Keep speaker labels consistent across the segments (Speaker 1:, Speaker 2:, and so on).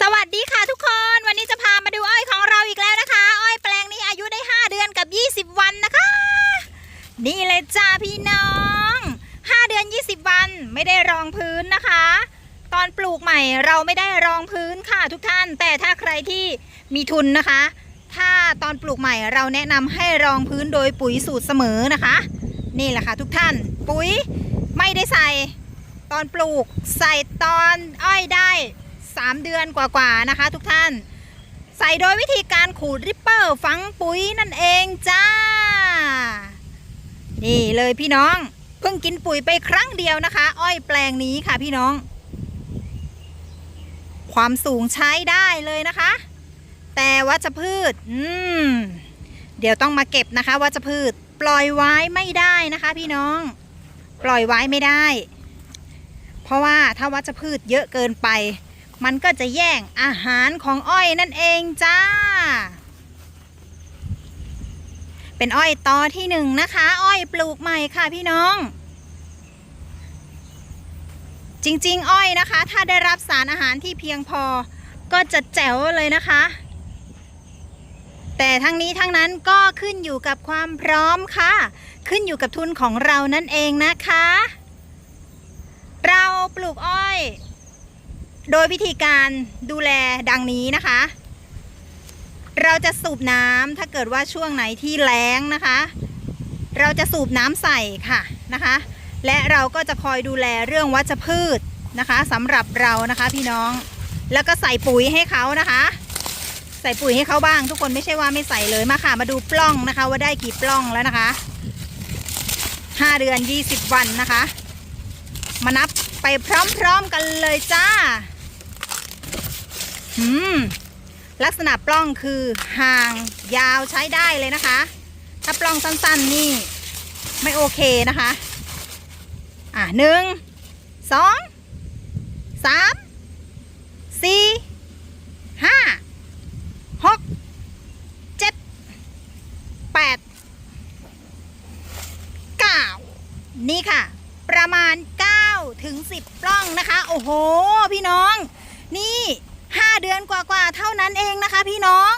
Speaker 1: สวัสดีค่ะทุกคน วันนี้จะพามาดูอ้อยของเราอีกแล้วนะคะ อ้อยแปลงนี้อายุได้ 5 เดือนกับ 20 วันนะคะ นี่เลยจ้าพี่น้อง 5 เดือน 20 วันไม่ได้รองพื้นนะคะ ตอนปลูกใหม่เราไม่ได้รองพื้นค่ะทุกท่าน แต่ถ้าใครที่มีทุนนะคะ ถ้าตอนปลูกใหม่เราแนะนำให้รองพื้นโดยปุ๋ยสูตรเสมอนะคะ นี่แหละค่ะทุกท่าน ปุ๋ยไม่ได้ใส่ ตอนปลูกใส่ตอนอ้อยได้ 3 เดือนกว่าๆนะคะ ทุกท่าน ใส่โดยวิธีการขูดริปเปอร์ฝังปุ๋ยนั่นเองจ้า นี่เลยพี่น้อง เพิ่งกินปุ๋ยไปครั้งเดียวนะคะ อ้อยแปลงนี้ค่ะพี่น้อง ความสูงใช้ได้เลยนะคะ แต่วัชพืช อืม เดี๋ยวต้องมาเก็บนะคะวัชพืช ปล่อยไว้ไม่ได้นะคะ พี่น้อง ปล่อยไว้ไม่ได้เพราะว่าถ้าวัชพืชเยอะเกินไป มันก็จะแย่งอาหารของอ้อยนั่นเองจ้า เป็นอ้อยตอที่หนึ่งนะคะ อ้อยปลูกใหม่ค่ะพี่น้อง จริงๆ อ้อยนะคะ ถ้าได้รับสารอาหารที่เพียงพอ ก็จะแจ๋วเลยนะคะ แต่ทั้งนี้ทั้งนั้นก็ขึ้นอยู่กับความพร้อมค่ะ ขึ้นอยู่กับทุนของเรานั่นเองนะคะ เราปลูกอ้อย โดยวิธีการดูแลดังนี้นะคะ เราจะสูบน้ำถ้าเกิดว่าช่วงไหนที่แล้งนะคะ เราจะสูบน้ำใส่ค่ะนะคะ และเราก็จะคอยดูแลเรื่องวัชพืชนะคะสำหรับเรานะคะพี่น้องแล้วก็ใส่ปุ๋ยให้เขานะคะ ใส่ปุ๋ยให้เขาบ้าง ทุกคนไม่ใช่ว่าไม่ใส่เลยมาค่ะ มาดูปล้องนะคะ ว่าได้กี่ปล้องแล้วนะคะ5เดือน20วันนะคะ มานับไปพร้อมๆกันเลยจ้า หืมลักษณะปล้องคือห่างยาวใช้ได้เลยนะคะ ถ้าปล้องสั้นๆนี่ไม่โอเคนะคะ อะหนึ่งสองสามสี่ห้าหกเจ็ดแปดเก้านี่ค่ะ ประมาณ9ถึง10 ปล้องนะคะ โอ้โห พี่น้อง นี่ 5เดือนกว่าๆเท่านั้นเองนะคะ พี่น้อง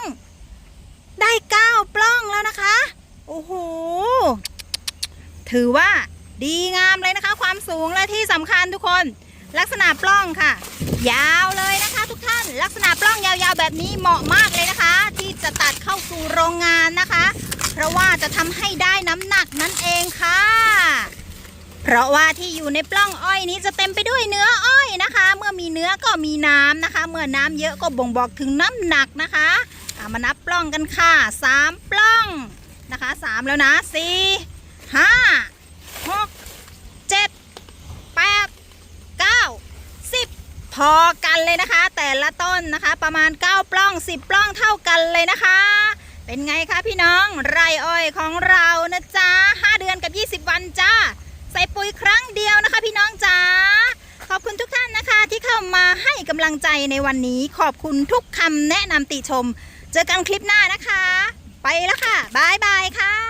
Speaker 1: ได้9ปล้องแล้วนะคะ โอ้โห ถือว่าดีงามเลยนะคะ ความสูงและที่สำคัญทุกคน ลักษณะปล้องค่ะ ยาวเลยนะคะ ทุกท่าน ลักษณะปล้องยาวๆแบบนี้เหมาะมากเลยนะคะ ที่จะตัดเข้าสู่โรงงานนะคะ เพราะว่าจะทำให้ได้น้ำหนักนั่นเองค่ะ เพราะว่าที่อยู่ในปล้องอ้อยนี้จะเต็มไปด้วยเนื้ออ้อยนะคะ เมื่อมีเนื้อก็มีน้ำนะคะ เมื่อน้ำเยอะก็บ่งบอกถึงน้ำหนักนะคะอะมานับปล้องกันค่ะสามปล้องนะคะสามแล้วนะสี่ห้าหกเจ็ดแปดเก้าสิบพอกันเลยนะคะ แต่ละต้นนะคะประมาณ 9 ปล้อง 10 ปล้องเท่ากันเลยนะคะ เป็นไงคะพี่น้อง ไรอ้อยของเรานะจ๊ะ5เดือนกับ 20 วันจ้า ใส่ปุ๋ยครั้งเดียวนะคะ พี่น้องจ๋าขอบคุณทุกท่านนะคะที่เข้ามาให้กำลังใจในวันนี้ ขอบคุณทุกคำแนะนำติชม เจอกันคลิปหน้านะคะ ไปแล้วค่ะบายบายค่ะ